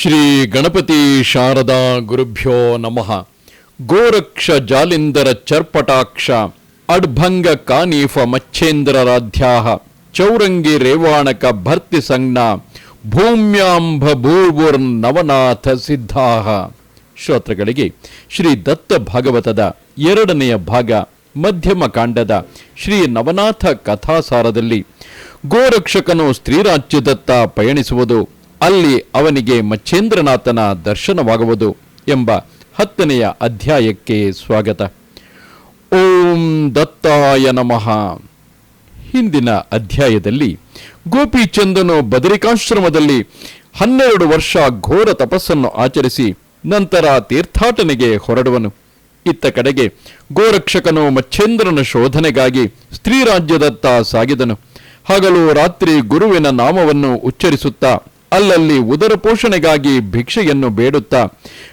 ಶ್ರೀ ಗಣಪತಿ ಶಾರದಾ ಗುರುಭ್ಯೋ ನಮಃ. ಗೋರಕ್ಷ ಜಾಲಿಂದರ ಚರ್ಪಟಾಕ್ಷ, ಅಡ್ಭಂಗ ಕಾನೀಫ ಮಚ್ಛೇಂದ್ರರಾಧ್ಯಾಹ ಚೌರಂಗಿ ರೇವಾಣಕ ಭರ್ತಿ ಸಂಜ್ಞ, ಭೂಮ್ಯಾಂಭ ನವನಾಥ ಸಿದ್ಧಾಹ. ಶ್ರೋತೃಗಳಿಗೆ ಶ್ರೀ ದತ್ತ ಭಾಗವತದ ಎರಡನೆಯ ಭಾಗ, ಮಧ್ಯಮ ಕಾಂಡದ ಶ್ರೀ ನವನಾಥ ಕಥಾಸಾರದಲ್ಲಿ ಗೋರಕ್ಷಕನು ಸ್ತ್ರೀರಾಜ್ಯದತ್ತ ಪಯಣಿಸುವುದು. ಅಲ್ಲಿ ಅವನಿಗೆ ಮಚ್ಛೇಂದ್ರನಾಥನ ದರ್ಶನವಾಗುವುದು ಎಂಬ ಹತ್ತನೆಯ ಅಧ್ಯಾಯಕ್ಕೆ ಸ್ವಾಗತ. ಓಂ ದತ್ತಾಯ ನಮಃ. ಹಿಂದಿನ ಅಧ್ಯಾಯದಲ್ಲಿ ಗೋಪಿಚಂದನು ಬದರಿಕಾಶ್ರಮದಲ್ಲಿ ಹನ್ನೆರಡು ವರ್ಷ ಘೋರ ತಪಸ್ಸನ್ನು ಆಚರಿಸಿ ನಂತರ ತೀರ್ಥಾಟನೆಗೆ ಹೊರಡುವನು. ಇತ್ತ ಕಡೆಗೆ ಗೋರಕ್ಷಕನು ಮಚ್ಚೇಂದ್ರನ ಶೋಧನೆಗಾಗಿ ಸ್ತ್ರೀರಾಜ್ಯದತ್ತ ಸಾಗಿದನು. ಹಗಲು ರಾತ್ರಿ ಗುರುವಿನ ನಾಮವನ್ನು ಉಚ್ಚರಿಸುತ್ತಾ ಅಲ್ಲಲ್ಲಿ ಉದರ ಪೋಷಣೆಗಾಗಿ ಭಿಕ್ಷೆಯನ್ನು ಬೇಡುತ್ತಾ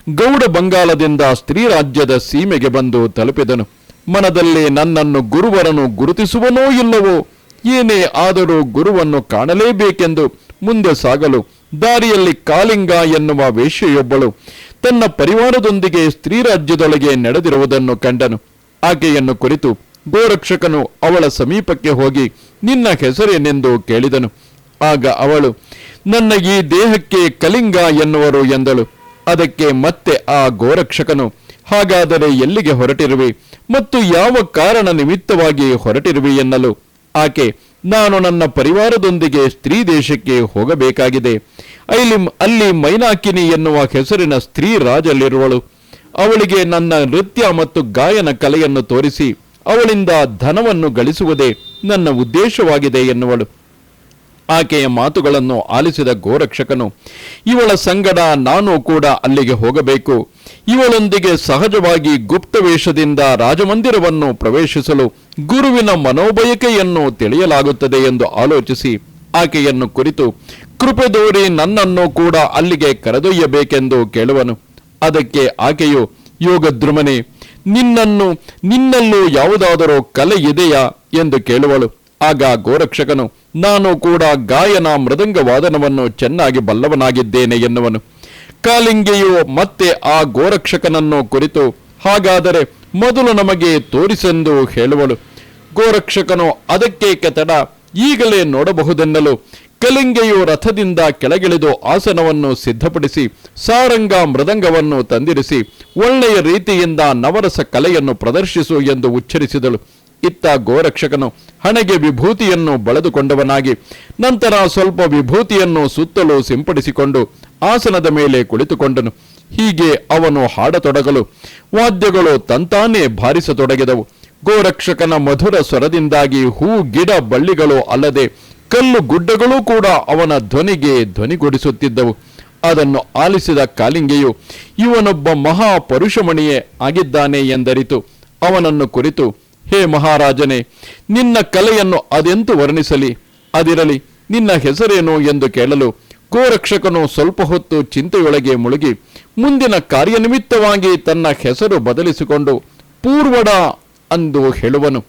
ಗೌಡ ಬಂಗಾಲದಿಂದ ಸ್ತ್ರೀ ರಾಜ್ಯದ ಸೀಮೆಗೆ ಬಂದು ತಲುಪಿದನು. ಮನದಲ್ಲಿ ನನ್ನನ್ನು ಗುರುವರನು ಗುರುತಿಸುವನೋ ಇಲ್ಲವೋ? ಏನೇ ಆದರೂ ಗುರುವನ್ನು ಕಾಣಲೇಬೇಕೆಂದು ಮುಂದೆ ಸಾಗಲು ದಾರಿಯಲ್ಲಿ ಕಾಲಿಂಗ ಎನ್ನುವ ವೇಶ್ಯೆಯೊಬ್ಬಳು ತನ್ನ ಪರಿವಾರದೊಂದಿಗೆ ಸ್ತ್ರೀ ರಾಜ್ಯದೊಳಗೆ ನಡೆದಿರುವುದನ್ನು ಕಂಡನು. ಆಕೆಯನ್ನು ಕುರಿತು ಗೋರಕ್ಷಕನು ಅವಳ ಸಮೀಪಕ್ಕೆ ಹೋಗಿ ನಿನ್ನ ಹೆಸರೇನೆಂದು ಕೇಳಿದನು. ಆಗ ಅವಳು ನನ್ನ ಈ ದೇಹಕ್ಕೆ ಕಲಿಂಗ ಎನ್ನುವರು ಎಂದಳು. ಅದಕ್ಕೆ ಮತ್ತೆ ಆ ಗೋರಕ್ಷಕನು, ಹಾಗಾದರೆ ಎಲ್ಲಿಗೆ ಹೊರಟಿರುವೆ? ಮತ್ತು ಯಾವ ಕಾರಣ ನಿಮಿತ್ತವಾಗಿ ಹೊರಟಿರುವೆ ಎನ್ನಲು. ಆಕೆ, ನಾನು ನನ್ನ ಪರಿವಾರದೊಂದಿಗೆ ಸ್ತ್ರೀ ದೇಶಕ್ಕೆ ಹೋಗಬೇಕಾಗಿದೆ. ಅಲ್ಲಿ ಅಲ್ಲಿ ಮೈನಾಕಿನಿ ಎನ್ನುವ ಹೆಸರಿನ ಸ್ತ್ರೀ ರಾಜಲ್ಲಿರುವಳು. ಅವಳಿಗೆ ನನ್ನ ನೃತ್ಯ ಮತ್ತು ಗಾಯನ ಕಲೆಯನ್ನು ತೋರಿಸಿ, ಅವಳಿಂದ ಧನವನ್ನು ಗಳಿಸುವುದೇ ನನ್ನ ಉದ್ದೇಶವಾಗಿದೆ ಎನ್ನುವಳು. ಆಕೆಯ ಮಾತುಗಳನ್ನು ಆಲಿಸಿದ ಗೋರಕ್ಷಕನು, ಇವಳ ಸಂಗಡ ನಾನು ಕೂಡ ಅಲ್ಲಿಗೆ ಹೋಗಬೇಕು. ಇವಳೊಂದಿಗೆ ಸಹಜವಾಗಿ ಗುಪ್ತ ವೇಷದಿಂದ ರಾಜಮಂದಿರವನ್ನು ಪ್ರವೇಶಿಸಲು ಗುರುವಿನ ಮನೋಬಯಕೆಯನ್ನು ತಿಳಿಯಲಾಗುತ್ತದೆ ಎಂದು ಆಲೋಚಿಸಿ ಆಕೆಯನ್ನು ಕುರಿತು, ಕೃಪೆ ದೋರಿ ನನ್ನನ್ನು ಕೂಡ ಅಲ್ಲಿಗೆ ಕರೆದೊಯ್ಯಬೇಕೆಂದು ಕೇಳುವನು. ಅದಕ್ಕೆ ಆಕೆಯು, ಯೋಗದ್ರುಮನೆ, ನಿನ್ನನ್ನು ನಿನ್ನಲ್ಲೂ ಯಾವುದಾದರೂ ಕಲೆ ಇದೆಯಾ? ಎಂದು ಕೇಳುವಳು. ಆಗ ಗೋರಕ್ಷಕನು, ನಾನು ಕೂಡ ಗಾಯನ ಮೃದಂಗ ವಾದನವನ್ನು ಚೆನ್ನಾಗಿ ಬಲ್ಲವನಾಗಿದ್ದೇನೆ, ಎನ್ನುವನು. ಕಾಲಿಂಗೆಯು ಮತ್ತೆ ಆ ಗೋರಕ್ಷಕನನ್ನು ಕುರಿತು, ಹಾಗಾದರೆ ಮೊದಲು ನಮಗೆ ತೋರಿಸೆಂದು ಹೇಳುವಳು. ಗೋರಕ್ಷಕನು, ಅದಕ್ಕೆ ತಡ ಈಗಲೇ ನೋಡಬಹುದೆನ್ನಲು ಕಲಿಂಗೆಯು ರಥದಿಂದ ಕೆಳಗಿಳಿದು ಆಸನವನ್ನು ಸಿದ್ಧಪಡಿಸಿ, ಸಾರಂಗ ಮೃದಂಗವನ್ನು ತಂದಿರಿಸಿ, ಒಳ್ಳೆಯ ರೀತಿಯಿಂದ ನವರಸ ಕಲೆಯನ್ನು ಪ್ರದರ್ಶಿಸು ಎಂದು ಉಚ್ಚರಿಸಿದಳು. ಇತ್ತ ಗೋರಕ್ಷಕನು ಹಣೆಗೆ ವಿಭೂತಿಯನ್ನು ಬಳೆದುಕೊಂಡವನಾಗಿ, ನಂತರ ಸ್ವಲ್ಪ ವಿಭೂತಿಯನ್ನು ಸುತ್ತಲೂ ಸಿಂಪಡಿಸಿಕೊಂಡು ಆಸನದ ಮೇಲೆ ಕುಳಿತುಕೊಂಡನು. ಹೀಗೆ ಅವನು ಹಾಡತೊಡಗಲು, ವಾದ್ಯಗಳು ತಂತಾನೇ ಭಾರಿಸತೊಡಗಿದವು. ಗೋರಕ್ಷಕನ ಮಧುರ ಸ್ವರದಿಂದಾಗಿ ಹೂ, ಗಿಡ, ಬಳ್ಳಿಗಳು ಅಲ್ಲದೆ ಕಲ್ಲು ಗುಡ್ಡಗಳೂ ಕೂಡ ಅವನ ಧ್ವನಿಗೆ ಧ್ವನಿಗೊಡಿಸುತ್ತಿದ್ದವು. ಅದನ್ನು ಆಲಿಸಿದ ಕಾಲಿಂಗೆಯು ಇವನೊಬ್ಬ ಮಹಾ ಪರುಷಮಣಿಯೇ ಆಗಿದ್ದಾನೆ ಎಂದರಿತು. ಅವನನ್ನು ಕುರಿತು ಹೇ ಮಹಾರಾಜನೇ, ನಿನ್ನ ಕಲೆಯನ್ನು ಅದೆಂತು ವರ್ಣಿಸಲಿ? ಅದಿರಲಿ, ನಿನ್ನ ಹೆಸರೇನು ಎಂದು ಕೇಳಲು ಗೋರಕ್ಷಕನು ಸ್ವಲ್ಪ ಹೊತ್ತು ಚಿಂತೆಯೊಳಗೆ ಮುಳುಗಿ, ಮುಂದಿನ ಕಾರ್ಯನಿಮಿತ್ತವಾಗಿ ತನ್ನ ಹೆಸರು ಬದಲಿಸಿಕೊಂಡು ಪೂರ್ವಡ ಅಂದು ಹೇಳುವನು.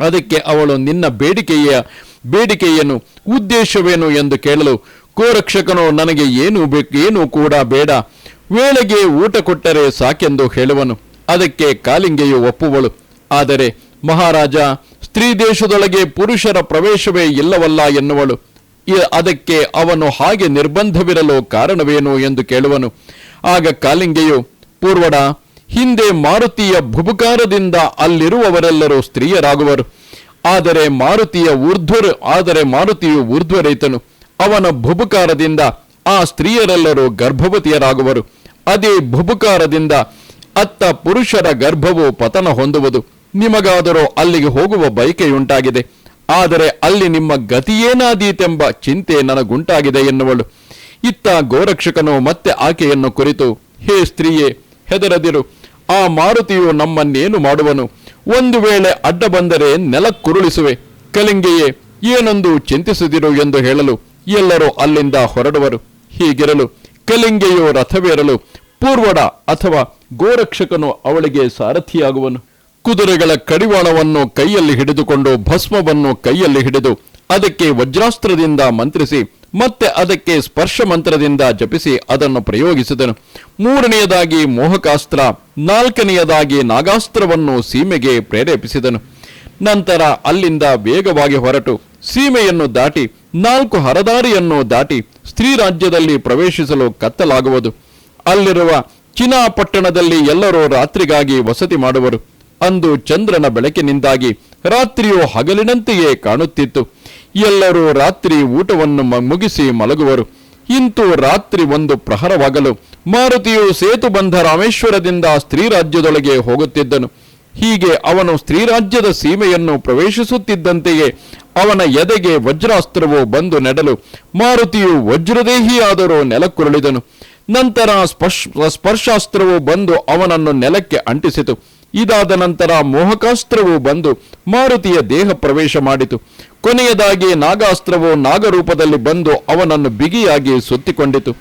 ಅದಕ್ಕೆ ಅವಳು ನಿನ್ನ ಬೇಡಿಕೆಯ ಬೇಡಿಕೆಯೇನು ಉದ್ದೇಶವೇನು ಎಂದು ಕೇಳಲು ಗೋರಕ್ಷಕನು ನನಗೆ ಏನು ಬೇಕು ಏನೂ ಕೂಡ ಬೇಡ. ವೇಳೆಗೆ ಊಟ ಕೊಟ್ಟರೆ ಸಾಕೆಂದು ಹೇಳುವನು. ಅದಕ್ಕೆ ಕಾಲಿಂಗೆಯು ಒಪ್ಪುವಳು. ಆದರೆ ಮಹಾರಾಜ, ಸ್ತ್ರೀ ದೇಶದೊಳಗೆ ಪುರುಷರ ಪ್ರವೇಶವೇ ಇಲ್ಲವಲ್ಲ ಎನ್ನುವಳು. ಅದಕ್ಕೆ ಅವನು ಹಾಗೆ ನಿರ್ಬಂಧವಿರಲು ಕಾರಣವೇನು ಎಂದು ಕೇಳುವನು. ಆಗ ಕಾಲಿಂಗೆಯು ಪೂರ್ವಡ, ಹಿಂದೆ ಮಾರುತಿಯ ಭುಬುಕಾರದಿಂದ ಅಲ್ಲಿರುವವರೆಲ್ಲರೂ ಸ್ತ್ರೀಯರಾಗುವರು. ಆದರೆ ಮಾರುತಿಯ ಊರ್ಧ್ವರ, ಆದರೆ ಮಾರುತಿಯು ಊರ್ಧ್ವರೈತನು. ಅವನ ಭುಬುಕಾರದಿಂದ ಆ ಸ್ತ್ರೀಯರೆಲ್ಲರೂ ಗರ್ಭವತಿಯರಾಗುವರು. ಅದೇ ಭುಬುಕಾರದಿಂದ ಅತ್ತ ಪುರುಷರ ಗರ್ಭವು ಪತನ ಹೊಂದುವುದು. ನಿಮಗಾದರೂ ಅಲ್ಲಿಗೆ ಹೋಗುವ ಬಯಕೆಯುಂಟಾಗಿದೆ. ಆದರೆ ಅಲ್ಲಿ ನಿಮ್ಮ ಗತಿಯೇನಾದೀತೆಂಬ ಚಿಂತೆ ನನಗುಂಟಾಗಿದೆ ಎನ್ನುವಳು. ಇತ್ತ ಗೋರಕ್ಷಕನು ಮತ್ತೆ ಆಕೆಯನ್ನು ಕುರಿತು, ಹೇ ಸ್ತ್ರೀಯೇ, ಹೆದರದಿರು. ಆ ಮಾರುತಿಯು ನಮ್ಮನ್ನೇನು ಮಾಡುವನು? ಒಂದು ವೇಳೆ ಅಡ್ಡ ಬಂದರೆ ನೆಲಕ್ಕುರುಳಿಸುವೆ. ಕಲಿಂಗೆಯೇ, ಏನೊಂದು ಚಿಂತಿಸಿದಿರು ಎಂದು ಹೇಳಲು ಎಲ್ಲರೂ ಅಲ್ಲಿಂದ ಹೊರಡುವರು. ಹೀಗಿರಲು ಕಲಿಂಗೆಯು ರಥವೇರಲು ಪೂರ್ವಡ ಅಥವಾ ಗೋರಕ್ಷಕನು ಅವಳಿಗೆ ಸಾರಥಿಯಾಗುವನು. ಕುದುರೆಗಳ ಕಡಿವಾಣವನ್ನು ಕೈಯಲ್ಲಿ ಹಿಡಿದುಕೊಂಡು ಭಸ್ಮವನ್ನು ಕೈಯಲ್ಲಿ ಹಿಡಿದು ಅದಕ್ಕೆ ವಜ್ರಾಸ್ತ್ರದಿಂದ ಮಂತ್ರಿಸಿ ಮತ್ತೆ ಅದಕ್ಕೆ ಸ್ಪರ್ಶ ಮಂತ್ರದಿಂದ ಜಪಿಸಿ ಅದನ್ನು ಪ್ರಯೋಗಿಸಿದನು. ಮೂರನೆಯದಾಗಿ ಮೋಹಕಾಸ್ತ್ರ, ನಾಲ್ಕನೆಯದಾಗಿ ನಾಗಾಸ್ತ್ರವನ್ನು ಸೀಮೆಗೆ ಪ್ರೇರೇಪಿಸಿದನು. ನಂತರ ಅಲ್ಲಿಂದ ವೇಗವಾಗಿ ಹೊರಟು ಸೀಮೆಯನ್ನು ದಾಟಿ, ನಾಲ್ಕು ಹರದಾರಿಯನ್ನು ದಾಟಿ ಸ್ತ್ರೀ ರಾಜ್ಯದಲ್ಲಿ ಪ್ರವೇಶಿಸಲು ಕತ್ತಲಾಗುವುದು. ಅಲ್ಲಿರುವ ಚಿನಾ ಪಟ್ಟಣದಲ್ಲಿ ಎಲ್ಲರೂ ರಾತ್ರಿಗಾಗಿ ವಸತಿ ಮಾಡುವರು. ಅಂದು ಚಂದ್ರನ ಬೆಳಕಿನಿಂದಾಗಿ ರಾತ್ರಿಯು ಹಗಲಿನಂತೆಯೇ ಕಾಣುತ್ತಿತ್ತು. ಎಲ್ಲರೂ ರಾತ್ರಿ ಊಟವನ್ನು ಮುಗಿಸಿ ಮಲಗುವರು. ಇಂತು ರಾತ್ರಿ ಒಂದು ಪ್ರಹರವಾಗಲು. ಮಾರುತಿಯು ಸೇತು ಬಂಧ ರಾಮೇಶ್ವರದಿಂದ ಸ್ತ್ರೀರಾಜ್ಯದೊಳಗೆ ಹೋಗುತ್ತಿದ್ದನು. ಹೀಗೆ ಅವನು ಸ್ತ್ರೀರಾಜ್ಯದ ಸೀಮೆಯನ್ನು ಪ್ರವೇಶಿಸುತ್ತಿದ್ದಂತೆಯೇ ಅವನ ಎದೆಗೆ ವಜ್ರಾಸ್ತ್ರವು ಬಂದು ನೆಡಲು ಮಾರುತಿಯು ವಜ್ರದೇಹಿಯಾದರೂ ನೆಲಕ್ಕುರುಳಿದನು. ನಂತರ ಸ್ಪರ್ಶ ಸ್ಪರ್ಶಾಸ್ತ್ರವು ಬಂದು ಅವನನ್ನು ನೆಲಕ್ಕೆ ಅಂಟಿಸಿತು. ಇದಾದ ನಂತರ ಮೋಹಕಾಸ್ತ್ರವು ಬಂದು ಮಾರುತಿಯ ದೇಹ ಪ್ರವೇಶ ಮಾಡಿತು. ಕೊನೆಯದಾಗಿ ನಾಗಾಸ್ತ್ರವು ನಾಗರೂಪದಲ್ಲಿ ಬಂದು ಅವನನ್ನು ಬಿಗಿಯಾಗಿ ಸುತ್ತಿಕೊಂಡಿತು.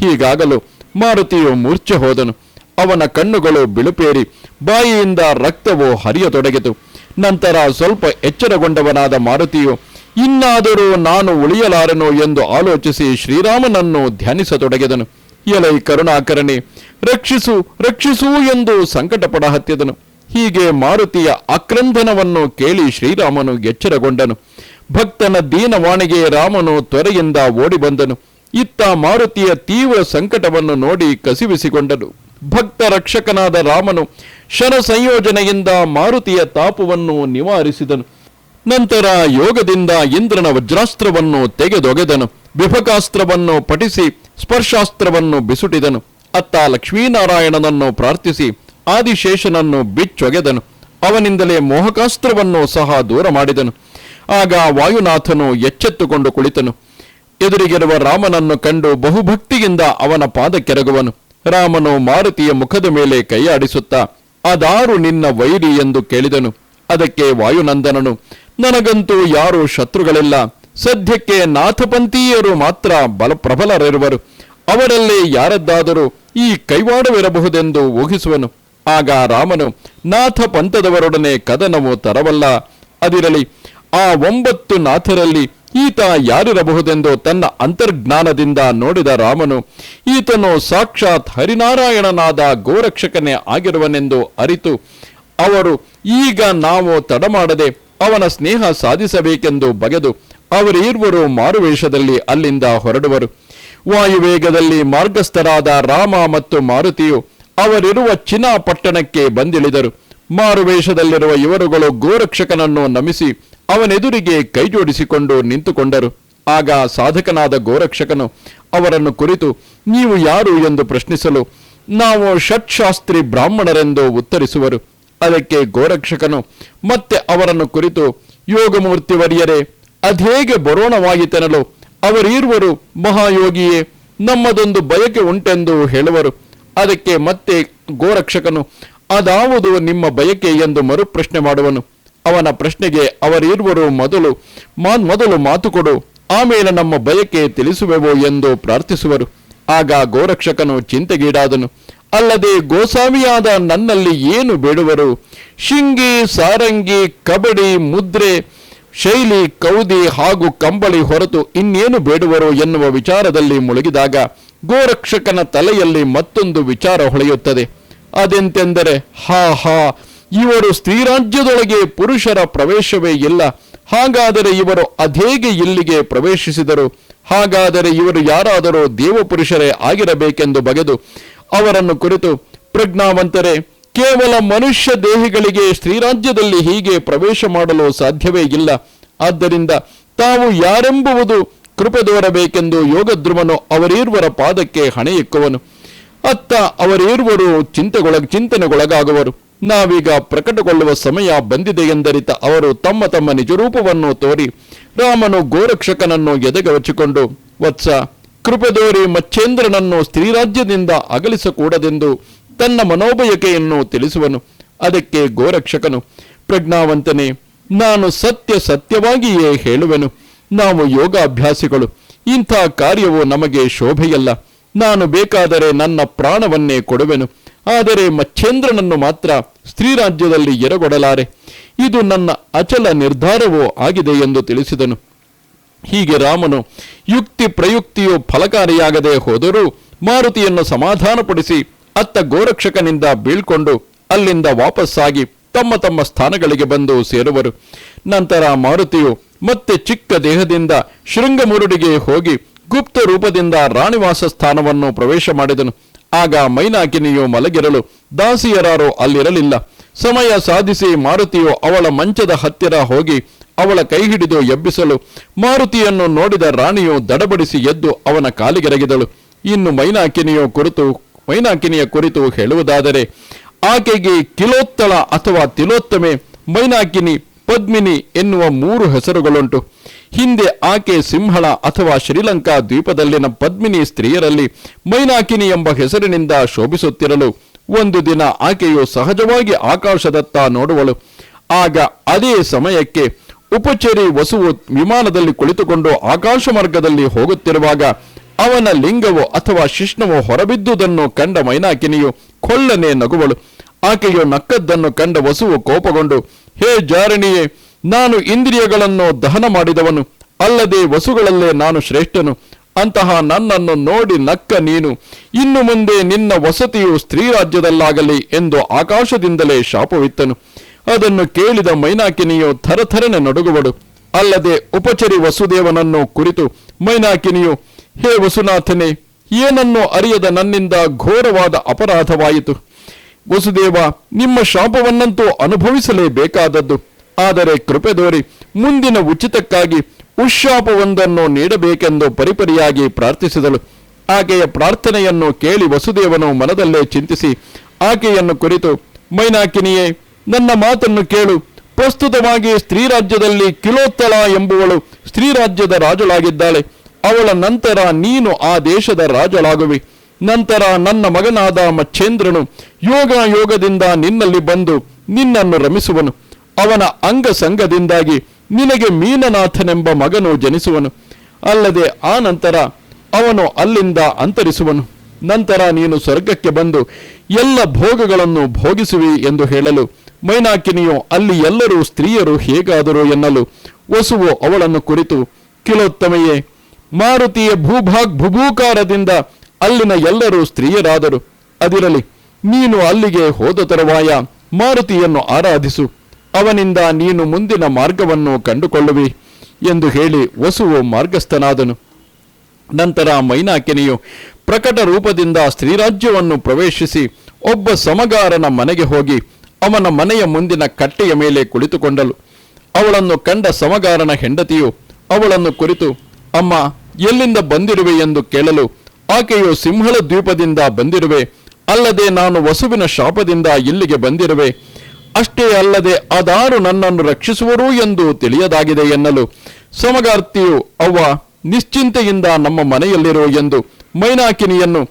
ಹೀಗಾಗಲು ಮಾರುತಿಯು ಮೂರ್ಛೆ ಹೋದನು. ಅವನ ಕಣ್ಣುಗಳು ಬಿಳುಪೇರಿ, ಬಾಯಿಯಿಂದ ರಕ್ತವು ಹರಿಯತೊಡಗಿತು. ನಂತರ ಸ್ವಲ್ಪ ಎಚ್ಚರಗೊಂಡವನಾದ ಮಾರುತಿಯು, ಇನ್ನಾದರೂ ನಾನು ಉಳಿಯಲಾರನು? ಎಂದು ಆಲೋಚಿಸಿ ಶ್ರೀರಾಮನನ್ನು ಧ್ಯಾನಿಸತೊಡಗಿದನು. ಎಲೈ ಕರುಣಾಕರಣೆ ರಕ್ಷಿಸು ರಕ್ಷಿಸು ಎಂದು ಸಂಕಟ ಹತ್ತಿದನು. ಹೀಗೆ ಮಾರುತಿಯ ಆಕ್ರಂದನವನ್ನು ಕೇಳಿ ಶ್ರೀರಾಮನು ಎಚ್ಚರಗೊಂಡನು. ಭಕ್ತನ ದೀನವಾಣಿಗೆ ರಾಮನು ತ್ವರೆಯಿಂದ ಓಡಿ ಬಂದನು ಇತ್ತ ಮಾರುತಿಯ ತೀವ್ರ ಸಂಕಟವನ್ನು ನೋಡಿ ಕಸಿವಿಸಿಕೊಂಡನು. ಭಕ್ತ ರಕ್ಷಕನಾದ ರಾಮನು ಶರ ಸಂಯೋಜನೆಯಿಂದ ಮಾರುತಿಯ ತಾಪವನ್ನು ನಿವಾರಿಸಿದನು. ನಂತರ ಯೋಗದಿಂದ ಇಂದ್ರನ ವಜ್ರಾಸ್ತ್ರವನ್ನು ತೆಗೆದೊಗೆದನು. ವಿಭಕಾಸ್ತ್ರವನ್ನು ಪಠಿಸಿ, ಸ್ಪರ್ಶಾಸ್ತ್ರವನ್ನು ಬಿಸುಟಿದನು. ಅತ್ತ ಲಕ್ಷ್ಮೀನಾರಾಯಣನನ್ನು ಪ್ರಾರ್ಥಿಸಿ ಆದಿಶೇಷನನ್ನು ಬಿಚ್ಚೊಗೆದನು. ಅವನಿಂದಲೇ ಮೋಹಕಾಸ್ತ್ರವನ್ನು ಸಹ ದೂರ ಮಾಡಿದನು. ಆಗ ವಾಯುನಾಥನು ಎಚ್ಚೆತ್ತುಕೊಂಡು ಕುಳಿತನು. ಎದುರಿಗಿರುವ ರಾಮನನ್ನು ಕಂಡು ಬಹುಭಕ್ತಿಯಿಂದ ಅವನ ಪಾದಕ್ಕೆರಗುವನು. ರಾಮನು ಮಾರುತಿಯ ಮುಖದ ಮೇಲೆ ಕೈಯಾಡಿಸುತ್ತಾ, ಅದಾರು ನಿನ್ನ ವೈರಿ ಎಂದು ಕೇಳಿದನು. ಅದಕ್ಕೆ ವಾಯುನಂದನನು, ನನಗಂತೂ ಯಾರು ಶತ್ರುಗಳಿಲ್ಲ. ಸದ್ಯಕ್ಕೆ ನಾಥಪಂಥೀಯರು ಮಾತ್ರ ಬಲ ಪ್ರಬಲರಿರುವರು ಅವರಲ್ಲಿ ಯಾರದ್ದಾದರೂ ಈ ಕೈವಾಡವಿರಬಹುದೆಂದು ಊಹಿಸುವನು. ಆಗ ರಾಮನು, ನಾಥ ಪಂಥದವರೊಡನೆ ಕದನವು ತರವಲ್ಲ. ಅದಿರಲಿ, ಆ ಒಂಬತ್ತು ನಾಥರಲ್ಲಿ ಈತ ಯಾರಿರಬಹುದೆಂದು ತನ್ನ ಅಂತರ್ಜ್ಞಾನದಿಂದ ನೋಡಿದ ರಾಮನು, ಈತನು ಸಾಕ್ಷಾತ್ ಹರಿನಾರಾಯಣನಾದ ಗೋರಕ್ಷಕನೇ ಆಗಿರುವನೆಂದು ಅರಿತು, ಅವರು ಈಗ ನಾವು ತಡಮಾಡದೆ ಅವನ ಸ್ನೇಹ ಸಾಧಿಸಬೇಕೆಂದು ಬಗೆದು ಅವರೀರ್ವರು ಮಾರುವೇಷದಲ್ಲಿ ಅಲ್ಲಿಂದ ಹೊರಡುವರು. ವಾಯುವೇಗದಲ್ಲಿ ಮಾರ್ಗಸ್ಥರಾದ ರಾಮ ಮತ್ತು ಮಾರುತಿಯು ಅವರಿರುವ ಚಿನಾ ಪಟ್ಟಣಕ್ಕೆ ಬಂದಿಳಿದರು. ಮಾರುವೇಷದಲ್ಲಿರುವ ಇವರುಗಳು ಗೋರಕ್ಷಕನನ್ನು ನಮಿಸಿ ಅವನೆದುರಿಗೆ ಕೈಜೋಡಿಸಿಕೊಂಡು ನಿಂತುಕೊಂಡರು. ಆಗ ಸಾಧಕನಾದ ಗೋರಕ್ಷಕನು ಅವರನ್ನು ಕುರಿತು, ನೀವು ಯಾರು ಎಂದು ಪ್ರಶ್ನಿಸಲು ನಾವು ಷಟ್ಶಾಸ್ತ್ರಿ ಬ್ರಾಹ್ಮಣರೆಂದು ಉತ್ತರಿಸುವರು. ಅದಕ್ಕೆ ಗೋರಕ್ಷಕನು, ಮತ್ತೆ ಅವರನ್ನು ಕುರಿತು ಯೋಗಮೂರ್ತಿವರ್ಯರೇ ಅದೇಗೆ ಬರೋಣವಾಯಿತೆನಲು ಅವರೀರ್ವರು ಮಹಾಯೋಗಿಯೇ, ನಮ್ಮದೊಂದು ಬಯಕೆ ಉಂಟೆಂದು ಹೇಳುವರು. ಅದಕ್ಕೆ ಮತ್ತೆ ಗೋರಕ್ಷಕನು, ಅದಾವುದು ನಿಮ್ಮ ಬಯಕೆ ಎಂದು ಮರುಪ್ರಶ್ನೆ ಮಾಡುವನು. ಅವನ ಪ್ರಶ್ನೆಗೆ ಅವರೀರ್ವರು ಮೊದಲು ಮಾ ಮೊದಲು ಮಾತು ಕೊಡು, ಆಮೇಲೆ ನಮ್ಮ ಬಯಕೆ ತಿಳಿಸುವೆವು ಎಂದು ಪ್ರಾರ್ಥಿಸುವರು. ಆಗ ಗೋರಕ್ಷಕನು ಚಿಂತೆಗೀಡಾದನು. ಅಲ್ಲದೆ ಗೋಸ್ವಾಮಿಯಾದ ನನ್ನಲ್ಲಿ ಏನು ಬೇಡುವರು? ಶಿಂಗಿ, ಸಾರಂಗಿ, ಕಬಡ್ಡಿ, ಮುದ್ರೆ ಶೈಲಿ, ಕೌದಿ ಹಾಗೂ ಕಂಬಳಿ ಹೊರತು ಇನ್ನೇನು ಬೇಡುವರು ಎನ್ನುವ ವಿಚಾರದಲ್ಲಿ ಮುಳುಗಿದಾಗ ಗೋರಕ್ಷಕನ ತಲೆಯಲ್ಲಿ ಮತ್ತೊಂದು ವಿಚಾರ ಹೊಳೆಯುತ್ತದೆ. ಅದೆಂತೆಂದರೆ, ಹಾ ಹಾ, ಇವರು ಸ್ತ್ರೀರಾಜ್ಯದೊಳಗೆ ಪುರುಷರ ಪ್ರವೇಶವೇ ಇಲ್ಲ. ಹಾಗಾದರೆ ಇವರು ಅದೇಗೆ ಇಲ್ಲಿಗೆ ಪ್ರವೇಶಿಸಿದರು? ಹಾಗಾದರೆ ಇವರು ಯಾರಾದರೂ ದೇವಪುರುಷರೇ ಆಗಿರಬೇಕೆಂದು ಬಗೆದು ಅವರನ್ನು ಕುರಿತು ಪ್ರಜ್ಞಾವಂತರೇ ಕೇವಲ ಮನುಷ್ಯ ದೇಹಿಗಳಿಗೆ ಶ್ರೀರಾಜ್ಯದಲ್ಲಿ ಹೀಗೆ ಪ್ರವೇಶ ಮಾಡಲು ಸಾಧ್ಯವೇ ಇಲ್ಲ. ಆದ್ದರಿಂದ ತಾವು ಯಾರೆಂಬುವುದು ಕೃಪೆ ದೋರಬೇಕೆಂದು ಯೋಗಧ್ರುವನು ಅವರೀರ್ವರ ಪಾದಕ್ಕೆ ಹಣೆಯಿಕ್ಕುವನು ಅತ್ತ ಅವರೀರ್ವರು ಚಿಂತೆಗೊಳ, ಚಿಂತನೆಗೊಳಗಾಗುವರು. ನಾವೀಗ ಪ್ರಕಟಗೊಳ್ಳುವ ಸಮಯ ಬಂದಿದೆ ಎಂದರಿತ ಅವರು ತಮ್ಮ ತಮ್ಮ ನಿಜರೂಪವನ್ನು ತೋರಿ ರಾಮನು ಗೋರಕ್ಷಕನನ್ನು ಎದೆಗವಚಿಕೊಂಡು ವತ್ಸ ಕೃಪೆದೋರಿ ಮಚ್ಚೇಂದ್ರನನ್ನು ಸ್ತ್ರೀರಾಜ್ಯದಿಂದ ಅಗಲಿಸಕೂಡದೆಂದು ತನ್ನ ಮನೋಬಯಕೆಯನ್ನು ತಿಳಿಸುವನು. ಅದಕ್ಕೆ ಗೋರಕ್ಷಕನು, ಪ್ರಜ್ಞಾವಂತನೇ, ನಾನು ಸತ್ಯ ಸತ್ಯವಾಗಿಯೇ ಹೇಳುವೆನು. ನಾವು ಯೋಗಾಭ್ಯಾಸಿಗಳು. ಇಂಥ ಕಾರ್ಯವು ನಮಗೆ ಶೋಭೆಯಲ್ಲ. ನಾನು ಬೇಕಾದರೆ ನನ್ನ ಪ್ರಾಣವನ್ನೇ ಕೊಡುವೆನು. ಆದರೆ ಮಚ್ಚೇಂದ್ರನನ್ನು ಮಾತ್ರ ಸ್ತ್ರೀರಾಜ್ಯದಲ್ಲಿ ಎರಗೊಡಲಾರೆ. ಇದು ನನ್ನ ಅಚಲ ನಿರ್ಧಾರವೂ ಆಗಿದೆ ಎಂದು ತಿಳಿಸಿದನು. ಹೀಗೆ ರಾಮನು ಯುಕ್ತಿ ಪ್ರಯುಕ್ತಿಯು ಫಲಕಾರಿಯಾಗದೆ ಹೋದರೂ ಮಾರುತಿಯನ್ನು ಸಮಾಧಾನಪಡಿಸಿ ಅತ್ತ ಗೋರಕ್ಷಕನಿಂದ ಬೀಳ್ಕೊಂಡು ಅಲ್ಲಿಂದ ವಾಪಸ್ಸಾಗಿ ತಮ್ಮ ತಮ್ಮ ಸ್ಥಾನಗಳಿಗೆ ಬಂದು ಸೇರುವರು. ನಂತರ ಮಾರುತಿಯು ಮತ್ತೆ ಚಿಕ್ಕ ದೇಹದಿಂದ ಶೃಂಗಮುರುಡಿಗೆ ಹೋಗಿ ಗುಪ್ತ ರೂಪದಿಂದ ರಾಣಿವಾಸ ಸ್ಥಾನವನ್ನು ಪ್ರವೇಶ ಮಾಡಿದನು. ಆಗ ಮೈನಾಕಿನಿಯು ಮಲಗಿರಲು ದಾಸಿಯರಾರು ಅಲ್ಲಿರಲಿಲ್ಲ. ಸಮಯ ಸಾಧಿಸಿ ಮಾರುತಿಯು ಅವಳ ಮಂಚದ ಹತ್ತಿರ ಹೋಗಿ ಅವಳ ಕೈ ಹಿಡಿದು ಎಬ್ಬಿಸಲು ಮಾರುತಿಯನ್ನು ನೋಡಿದ ರಾಣಿಯು ದಡಬಡಿಸಿ ಎದ್ದು ಅವನ ಕಾಲಿಗೆರಗಿದಳು. ಇನ್ನು ಮೈನಾಕಿನಿಯು ಕುರಿತು ಮೈನಾಕಿನಿಯ ಕುರಿತು ಹೇಳುವುದಾದರೆ, ಆಕೆಗೆ ಕಿಲೋತ್ತಳ ಅಥವಾ ತಿಲೋತ್ತಮೆ, ಮೈನಾಕಿನಿ ಪದ್ಮಿನಿ ಎನ್ನುವ ಮೂರು ಹೆಸರುಗಳುಂಟು. ಹಿಂದೆ ಆಕೆ ಸಿಂಹಳ ಅಥವಾ ಶ್ರೀಲಂಕಾ ದ್ವೀಪದಲ್ಲಿನ ಪದ್ಮಿನಿ ಸ್ತ್ರೀಯರಲ್ಲಿ ಮೈನಾಕಿನಿ ಎಂಬ ಹೆಸರಿನಿಂದ ಶೋಭಿಸುತ್ತಿರಲು, ಒಂದು ದಿನ ಆಕೆಯು ಸಹಜವಾಗಿ ಆಕಾಶದತ್ತ ನೋಡುವಳು. ಆಗ ಅದೇ ಸಮಯಕ್ಕೆ ಉಪಚೇರಿ ವಸುವು ವಿಮಾನದಲ್ಲಿ ಕುಳಿತುಕೊಂಡು ಆಕಾಶ ಮಾರ್ಗದಲ್ಲಿ ಹೋಗುತ್ತಿರುವಾಗ ಅವನ ಲಿಂಗವೋ ಅಥವಾ ಶಿಷ್ಣವು ಹೊರಬಿದ್ದುದನ್ನು ಕಂಡ ಮೈನಾಕಿನಿಯು ಕೊಳ್ಳನೆ ನಗುವಳು. ಆಕೆಯು ನಕ್ಕದ್ದನ್ನು ಕಂಡ ವಸುವು ಕೋಪಗೊಂಡು, ಹೇ ಜಾರಣಿಯೇ, ನಾನು ಇಂದ್ರಿಯಗಳನ್ನು ದಹನ ಮಾಡಿದವನು. ಅಲ್ಲದೆ ವಸುಗಳಲ್ಲೇ ನಾನು ಶ್ರೇಷ್ಠನು. ಅಂತಹ ನನ್ನನ್ನು ನೋಡಿ ನಕ್ಕ ನೀನು. ಇನ್ನು ಮುಂದೆ ನಿನ್ನ ವಸತಿಯು ಸ್ತ್ರೀರಾಜ್ಯದಲ್ಲಾಗಲಿ ಎಂದು ಆಕಾಶದಿಂದಲೇ ಶಾಪವಿತ್ತನು ಅದನ್ನು ಕೇಳಿದ ಮೈನಾಕಿನಿಯು ಥರಥರನೆ ನಡುಗುವಳು. ಅಲ್ಲದೆ ಉಪಚರಿ ವಸುದೇವನನ್ನು ಕುರಿತು ಮೈನಾಕಿನಿಯು ಹೇ ವಸುನಾಥನೇ, ಏನನ್ನು ಅರಿಯದ ನನ್ನಿಂದ ಘೋರವಾದ ಅಪರಾಧವಾಯಿತು. ವಸುದೇವ, ನಿಮ್ಮ ಶಾಪವನ್ನಂತೂ ಅನುಭವಿಸಲೇಬೇಕಾದದ್ದು. ಆದರೆ ಕೃಪೆ ದೋರಿ, ಮುಂದಿನ ಉಚಿತಕ್ಕಾಗಿ ಉಶಾಪವೊಂದನ್ನು ನೀಡಬೇಕೆಂದು ಪರಿಪರಿಯಾಗಿ ಪ್ರಾರ್ಥಿಸಿದಳು. ಆಕೆಯ ಪ್ರಾರ್ಥನೆಯನ್ನು ಕೇಳಿ ವಸುದೇವನು ಮನದಲ್ಲೇ ಚಿಂತಿಸಿ, ಆಕೆಯನ್ನು ಕುರಿತು, ಮೈನಾಕಿನಿಯೇ, ನನ್ನ ಮಾತನ್ನು ಕೇಳು. ಪ್ರಸ್ತುತವಾಗಿ ಸ್ತ್ರೀರಾಜ್ಯದಲ್ಲಿ ಕಿಲೋತ್ತಳ ಎಂಬುವಳು ಸ್ತ್ರೀರಾಜ್ಯದ ರಾಜಳಾಗಿದ್ದಾಳೆ. ಅವಳ ನಂತರ ನೀನು ಆ ದೇಶದ ರಾಜಳಾಗುವಿ. ನಂತರ ನನ್ನ ಮಗನಾದ ಮಚ್ಛೇಂದ್ರನು ಯೋಗ ಯೋಗದಿಂದ ನಿನ್ನಲ್ಲಿ ಬಂದು ನಿನ್ನನ್ನು ರಮಿಸುವನು. ಅವನ ಅಂಗಸಂಗದಿಂದಾಗಿ ನಿನಗೆ ಮೀನನಾಥನೆಂಬ ಮಗನು ಜನಿಸುವನು. ಅಲ್ಲದೆ ಆ ನಂತರ ಅವನು ಅಲ್ಲಿಂದ ಅಂತರಿಸುವನು. ನಂತರ ನೀನು ಸ್ವರ್ಗಕ್ಕೆ ಬಂದು ಎಲ್ಲ ಭೋಗಗಳನ್ನು ಭೋಗಿಸುವಿ ಎಂದು ಹೇಳಲು ಮೈನಾಕಿನಿಯು ಅಲ್ಲಿ ಎಲ್ಲರೂ ಸ್ತ್ರೀಯರು ಹೇಗಾದರು ಎನ್ನಲು ವಸುವು ಅವಳನ್ನು ಕುರಿತು, ಕಿಲೋತ್ತಮೆಯೇ ಮಾರುತಿಯ ಭೂಭಾಗ್ ಭುಭೂಕಾರದಿಂದ ಅಲ್ಲಿನ ಎಲ್ಲರೂ ಸ್ತ್ರೀಯರಾದರು. ಅದಿರಲಿ, ನೀನು ಅಲ್ಲಿಗೆ ಹೋದ ತರುವಾಯ ಮಾರುತಿಯನ್ನು ಆರಾಧಿಸು. ಅವನಿಂದ ನೀನು ಮುಂದಿನ ಮಾರ್ಗವನ್ನು ಕಂಡುಕೊಳ್ಳುವಿ ಎಂದು ಹೇಳಿ ವಸುವು ಮಾರ್ಗಸ್ಥನಾದನು. ನಂತರ ಮೈನಾಕಿನಿಯು ಪ್ರಕಟ ರೂಪದಿಂದ ಸ್ತ್ರೀರಾಜ್ಯವನ್ನು ಪ್ರವೇಶಿಸಿ ಒಬ್ಬ ಸಮಗಾರನ ಮನೆಗೆ ಹೋಗಿ ಅವನ ಮನೆಯ ಮುಂದಿನ ಕಟ್ಟೆಯ ಮೇಲೆ ಕುಳಿತುಕೊಂಡಳು. ಅವಳನ್ನು ಕಂಡ ಸಮಗಾರನ ಹೆಂಡತಿಯು ಅವಳನ್ನು ಕುರಿತು ಅಮ್ಮ, ಎಲ್ಲಿಂದ ಬಂದಿರುವೆ ಎಂದು ಕೇಳಲು ಆಕೆಯು ಸಿಂಹಳ ದ್ವೀಪದಿಂದ ಬಂದಿರುವೆ. ಅಲ್ಲದೆ ನಾನು ವಸುವಿನ ಶಾಪದಿಂದ ಇಲ್ಲಿಗೆ ಬಂದಿರುವೆ. ಅಷ್ಟೇ ಅಲ್ಲದೆ ಅದಾರು ನನ್ನನ್ನು ರಕ್ಷಿಸುವರು ಎಂದು ತಿಳಿಯದಾಗಿದೆ ಎನ್ನಲು ಸಮಗಾರ್ತಿಯು, ಅವ್ವ, ನಿಶ್ಚಿಂತೆಯಿಂದ ನಮ್ಮ ಮನೆಯಲ್ಲಿರು ಎಂದು ಮೈನಾಕಿನಿಯನ್ನು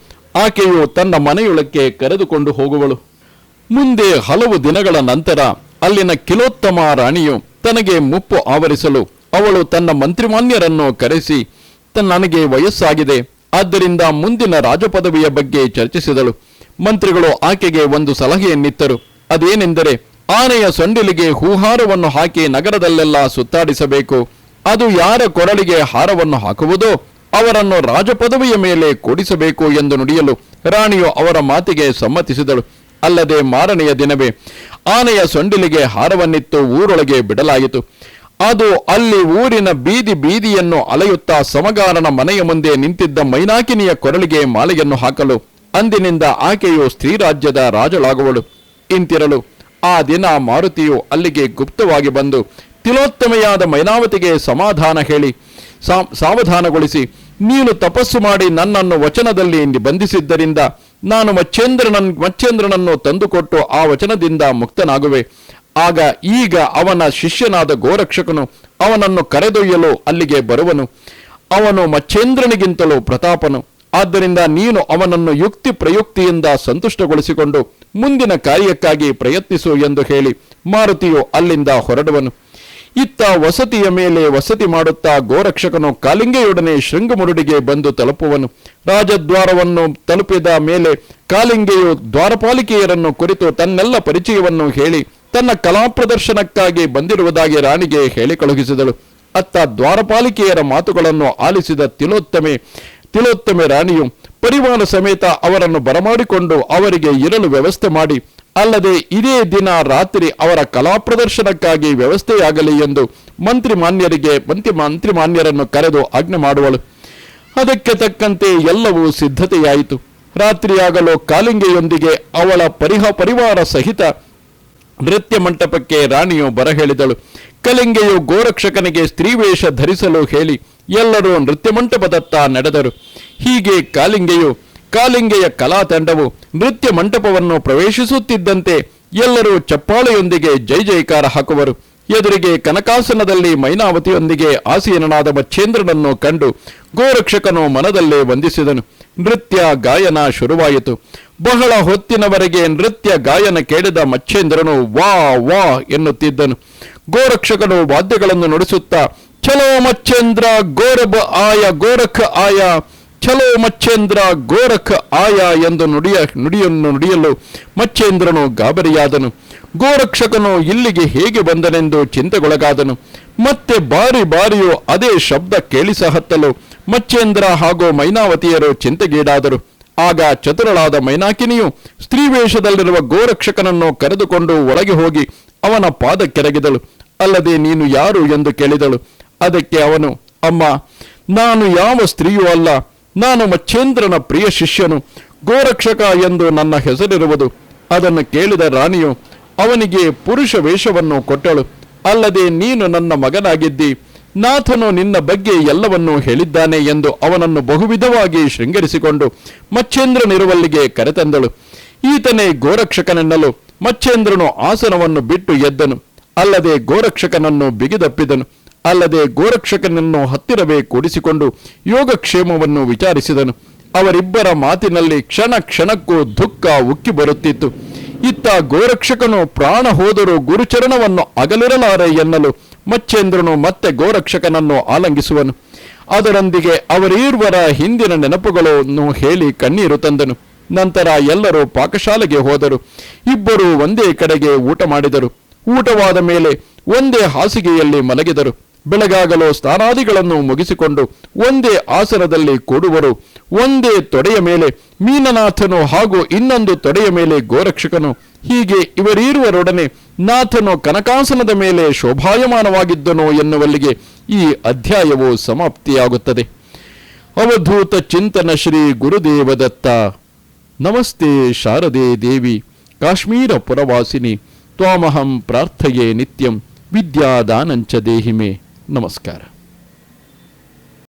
ಆಕೆಯು ತನ್ನ ಮನೆಯೊಳಕ್ಕೆ ಕರೆದುಕೊಂಡು ಹೋಗುವಳು. ಮುಂದೆ ಹಲವು ದಿನಗಳ ನಂತರ ಅಲ್ಲಿನ ಕಿಲೋತ್ತಮ ರಾಣಿಯು ತನಗೆ ಮುಪ್ಪು ಆವರಿಸಲು ಅವಳು ತನ್ನ ಮಂತ್ರಿಮಾನ್ಯರನ್ನು ಕರೆಸಿ ನನಗೆ ವಯಸ್ಸಾಗಿದೆ. ಆದ್ದರಿಂದ ಮುಂದಿನ ರಾಜಪದವಿಯ ಬಗ್ಗೆ ಚರ್ಚಿಸಿದಳು. ಮಂತ್ರಿಗಳು ಆಕೆಗೆ ಒಂದು ಸಲಹೆಯನ್ನಿತ್ತರು. ಅದೇನೆಂದರೆ, ಆನೆಯ ಸೊಂಡಿಲಿಗೆ ಹೂಹಾರವನ್ನು ಹಾಕಿ ನಗರದಲ್ಲೆಲ್ಲ ಸುತ್ತಾಡಿಸಬೇಕು. ಅದು ಯಾರ ಕೊರಳಿಗೆ ಹಾರವನ್ನು ಹಾಕುವುದೋ, ಅವರನ್ನು ರಾಜಪದವಿಯ ಮೇಲೆ ಕೂಡಿಸಬೇಕು ಎಂದು ನುಡಿಯಲು ರಾಣಿಯು ಅವರ ಮಾತಿಗೆ ಸಮ್ಮತಿಸಿದಳು. ಅಲ್ಲದೆ ಮಾರನೆಯ ದಿನವೇ ಆನೆಯ ಸೊಂಡಿಲಿಗೆ ಹಾರವನ್ನಿತ್ತು, ಊರೊಳಗೆ ಬಿಡಲಾಯಿತು. ಅದು ಅಲ್ಲಿ ಊರಿನ ಬೀದಿ ಬೀದಿಯನ್ನು ಅಲೆಯುತ್ತಾ ಸಮಗಾರನ ಮನೆಯ ಮುಂದೆ ನಿಂತಿದ್ದ ಮೈನಾಕಿನಿಯ ಕೊರಳಿಗೆ ಮಾಲೆಯನ್ನು ಹಾಕಲು. ಅಂದಿನಿಂದ ಆಕೆಯು ಸ್ತ್ರೀ ರಾಜ್ಯದ ರಾಜಳಾಗುವಳು. ಇಂತಿರಲು, ಆ ದಿನ ಮಾರುತಿಯು ಅಲ್ಲಿಗೆ ಗುಪ್ತವಾಗಿ ಬಂದು, ತಿಲೋತ್ತಮೆಯಾದ ಮೈನಾವತಿಗೆ ಸಮಾಧಾನ ಹೇಳಿ ಸಾವಧಾನಗೊಳಿಸಿ, ನೀನು ತಪಸ್ಸು ಮಾಡಿ ನನ್ನನ್ನು ವಚನದಲ್ಲಿ ಬಂಧಿಸಿದ್ದರಿಂದ ನಾನು ಮಚ್ಚೇಂದ್ರನನ್, ಮಚ್ಚೇಂದ್ರನನ್ನು ತಂದುಕೊಟ್ಟು ಆ ವಚನದಿಂದ ಮುಕ್ತನಾಗುವೆ. ಆಗ ಈಗ ಅವನ ಶಿಷ್ಯನಾದ ಗೋರಕ್ಷಕನು ಅವನನ್ನು ಕರೆದೊಯ್ಯಲು ಅಲ್ಲಿಗೆ ಬರುವನು. ಅವನು ಮಚ್ಚೇಂದ್ರನಿಗಿಂತಲೂ ಪ್ರತಾಪನು. ಆದ್ದರಿಂದ ನೀನು ಅವನನ್ನು ಯುಕ್ತಿ ಪ್ರಯುಕ್ತಿಯಿಂದ ಸಂತುಷ್ಟಗೊಳಿಸಿಕೊಂಡು ಮುಂದಿನ ಕಾರ್ಯಕ್ಕಾಗಿ ಪ್ರಯತ್ನಿಸು ಎಂದು ಹೇಳಿ ಮಾರುತಿಯು ಅಲ್ಲಿಂದ ಹೊರಡುವನು. ಇತ್ತ ವಸತಿಯ ಮೇಲೆ ವಸತಿ ಮಾಡುತ್ತಾ ಗೋರಕ್ಷಕನು ಕಾಲಿಂಗೆಯೊಡನೆ ಶೃಂಗಮುರುಡಿಗೆ ಬಂದು ತಲುಪುವನು. ರಾಜದ್ವಾರವನ್ನು ತಲುಪಿದ ಮೇಲೆ ಕಾಲಿಂಗೆಯು ದ್ವಾರಪಾಲಿಕೆಯರನ್ನು ಕುರಿತು ತನ್ನೆಲ್ಲ ಪರಿಚಯವನ್ನು ಹೇಳಿ ತನ್ನ ಕಲಾ ಪ್ರದರ್ಶನಕ್ಕಾಗಿ ಬಂದಿರುವುದಾಗಿ ರಾಣಿಗೆ ಹೇಳಿ ಕಳುಹಿಸಿದಳು. ಅತ್ತ ದ್ವಾರಪಾಲಿಕೆಯರ ಮಾತುಗಳನ್ನು ಆಲಿಸಿದ ತಿಲೋತ್ತಮೆ ತಿಲೋತ್ತಮೆ ರಾಣಿಯು ಪರಿವಾರ ಸಮೇತ ಅವರನ್ನು ಬರಮಾಡಿಕೊಂಡು ಅವರಿಗೆ ಇರಲು ವ್ಯವಸ್ಥೆ ಮಾಡಿ, ಅಲ್ಲದೆ ಇದೇ ದಿನ ರಾತ್ರಿ ಅವರ ಕಲಾ ಪ್ರದರ್ಶನಕ್ಕಾಗಿ ವ್ಯವಸ್ಥೆಯಾಗಲಿ ಎಂದು ಮಂತ್ರಿ ಮಾನ್ಯರಿಗೆ ಮಂತ್ರಿ ಮಂತ್ರಿ ಮಾನ್ಯರನ್ನು ಕರೆದು ಆಜ್ಞೆ ಮಾಡುವಳು. ಅದಕ್ಕೆ ತಕ್ಕಂತೆ ಎಲ್ಲವೂ ಸಿದ್ಧತೆಯಾಯಿತು. ರಾತ್ರಿಯಾಗಲು ಕಾಲಿಂಗೆಯೊಂದಿಗೆ ಅವಳ ಪರಿಹ, ಪರಿವಾರ ಸಹಿತ ನೃತ್ಯ ಮಂಟಪಕ್ಕೆ ರಾಣಿಯು ಬರಹೇಳಿದಳು. ಕಲಿಂಗೆಯು ಗೋರಕ್ಷಕನಿಗೆ ಸ್ತ್ರೀವೇಷ ಧರಿಸಲು ಹೇಳಿ ಎಲ್ಲರೂ ನೃತ್ಯ ಮಂಟಪದತ್ತ ನಡೆದರು. ಹೀಗೆ ಕಾಲಿಂಗೆಯು ಕಾಲಿಂಗೆಯ ಕಲಾ ತಂಡವು ನೃತ್ಯ ಮಂಟಪವನ್ನು ಪ್ರವೇಶಿಸುತ್ತಿದ್ದಂತೆ ಎಲ್ಲರೂ ಚಪ್ಪಾಳೆಯೊಂದಿಗೆ ಜೈ ಜೈಕಾರ ಹಾಕುವರು. ಎದುರಿಗೆ ಕನಕಾಸನದಲ್ಲಿ ಮೈನಾವತಿಯೊಂದಿಗೆ ಆಸೀನನಾದ ಮಚ್ಚೇಂದ್ರನನ್ನು ಕಂಡು ಗೋರಕ್ಷಕನು ಮನದಲ್ಲೇ ವಂದಿಸಿದನು. ನೃತ್ಯ ಗಾಯನ ಶುರುವಾಯಿತು. ಬಹಳ ಹೊತ್ತಿನವರೆಗೆ ನೃತ್ಯ ಗಾಯನ ಕೇಳಿದ ಮಚ್ಚೇಂದ್ರನು ವಾ ವಾ ಎನ್ನುತ್ತಿದ್ದನು. ಗೋರಕ್ಷಕನು ವಾದ್ಯಗಳನ್ನು ನುಡಿಸುತ್ತಾ, ಚಲೋ ಮಚ್ಚೇಂದ್ರ, ಗೋರಬ ಆಯ, ಗೋರಖ ಆಯ, ಚಲೋ ಮಚ್ಚೇಂದ್ರ, ಗೋರಖ ಆಯ ಎಂದು ನುಡಿಯ ನುಡಿಯನ್ನು ನುಡಿಯಲು ಮಚ್ಚೇಂದ್ರನು ಗಾಬರಿಯಾದನು. ಗೋರಕ್ಷಕನು ಇಲ್ಲಿಗೆ ಹೇಗೆ ಬಂದನೆಂದು ಚಿಂತೆಗೊಳಗಾದನು. ಮತ್ತೆ ಬಾರಿ ಬಾರಿಯೂ ಅದೇ ಶಬ್ದ ಕೇಳಿಸಹತ್ತಲು ಮಚ್ಚೇಂದ್ರ ಹಾಗೂ ಮೈನಾವತಿಯರು ಚಿಂತೆಗೀಡಾದರು. ಆಗ ಚತುರಳಾದ ಮೈನಾಕಿನಿಯು ಸ್ತ್ರೀವೇಷದಲ್ಲಿರುವ ಗೋರಕ್ಷಕನನ್ನು ಕರೆದುಕೊಂಡು ಒಳಗೆ ಹೋಗಿ ಅವನ ಪಾದ ಕೆರಗಿದಳು. ಅಲ್ಲದೆ ನೀನು ಯಾರು ಎಂದು ಕೇಳಿದಳು. ಅದಕ್ಕೆ ಅವನು, ಅಮ್ಮ, ನಾನು ಯಾವ ಸ್ತ್ರೀಯೂ ಅಲ್ಲ. ನಾನು ಮಚ್ಚೇಂದ್ರನ ಪ್ರಿಯ ಶಿಷ್ಯನು. ಗೋರಕ್ಷಕ ಎಂದು ನನ್ನ ಹೆಸರಿರುವುದು. ಅದನ್ನು ಕೇಳಿದ ರಾಣಿಯು ಅವನಿಗೆ ಪುರುಷ ವೇಷವನ್ನು ಕೊಟ್ಟಳು. ಅಲ್ಲದೆ ನೀನು ನನ್ನ ಮಗನಾಗಿದ್ದಿ. ನಾಥನು ನಿನ್ನ ಬಗ್ಗೆ ಎಲ್ಲವನ್ನೂ ಹೇಳಿದ್ದಾನೆ ಎಂದು ಅವನನ್ನು ಬಹುವಿಧವಾಗಿ ಶೃಂಗರಿಸಿಕೊಂಡು ಮಚ್ಚೇಂದ್ರನಿರುವಲ್ಲಿಗೆ ಕರೆತಂದಳು. ಈತನೇ ಗೋರಕ್ಷಕನೆನ್ನಲು ಮಚ್ಚೇಂದ್ರನು ಆಸನವನ್ನು ಬಿಟ್ಟು ಎದ್ದನು. ಅಲ್ಲದೆ ಗೋರಕ್ಷಕನನ್ನು ಬಿಗಿದಪ್ಪಿದನು. ಅಲ್ಲದೆ ಗೋರಕ್ಷಕನನ್ನು ಹತ್ತಿರವೇ ಕೂಡಿಸಿಕೊಂಡು ಯೋಗಕ್ಷೇಮವನ್ನು ವಿಚಾರಿಸಿದನು. ಅವರಿಬ್ಬರ ಮಾತಿನಲ್ಲಿ ಕ್ಷಣ ಕ್ಷಣಕ್ಕೂ ದುಃಖ ಉಕ್ಕಿ ಬರುತ್ತಿತ್ತು. ಇತ್ತ ಗೋರಕ್ಷಕನು ಪ್ರಾಣ ಹೋದರೂ ಗುರುಚರಣವನ್ನು ಅಗಲಿರಲಾರೆ ಎನ್ನಲು ಮಚ್ಚೇಂದ್ರನು ಮತ್ತೆ ಗೋರಕ್ಷಕನನ್ನು ಆಲಂಗಿಸುವನು. ಅದರೊಂದಿಗೆ ಅವರೀರ್ವರ ಹಿಂದಿನ ನೆನಪುಗಳನ್ನು ಹೇಳಿ ಕಣ್ಣೀರು ತಂದನು. ನಂತರ ಎಲ್ಲರೂ ಪಾಕಶಾಲೆಗೆ ಹೋದರು. ಇಬ್ಬರು ಒಂದೇ ಕಡೆಗೆ ಊಟ ಮಾಡಿದರು. ಊಟವಾದ ಮೇಲೆ ಒಂದೇ ಹಾಸಿಗೆಯಲ್ಲಿ ಮಲಗಿದರು. ಬೆಳಗಾಗಲು ಸ್ನಾನಾದಿಗಳನ್ನು ಮುಗಿಸಿಕೊಂಡು ಒಂದೇ ಆಸನದಲ್ಲಿ ಕೂಡುವರು. ಒಂದೇ ತೊಡೆಯ ಮೇಲೆ ಮೀನನಾಥನು ಹಾಗೂ ಇನ್ನೊಂದು ತೊಡೆಯ ಮೇಲೆ ಗೋರಕ್ಷಕನು. ಹೀಗೆ ಇವರಿರುವರೊಡನೆ ನಾಥನು ಕನಕಾಸನದ ಮೇಲೆ ಶೋಭಾಯಮಾನವಾಗಿದ್ದನು ಎನ್ನುವಲ್ಲಿಗೆ ಈ ಅಧ್ಯಾಯವು ಸಮಾಪ್ತಿಯಾಗುತ್ತದೆ. ಅವಧೂತ ಚಿಂತನ ಶ್ರೀ ಗುರುದೇವದತ್ತ. ನಮಸ್ತೆ ಶಾರದೆ ದೇವಿ, ಕಾಶ್ಮೀರ ಪುರವಾಸಿನಿ, ತ್ವಾಮಹಂ ಪ್ರಾರ್ಥಯೇ ನಿತ್ಯಂ, ವಿದ್ಯಾದಾನಂಚ ದೇಹಿಮೆ. Namaskara.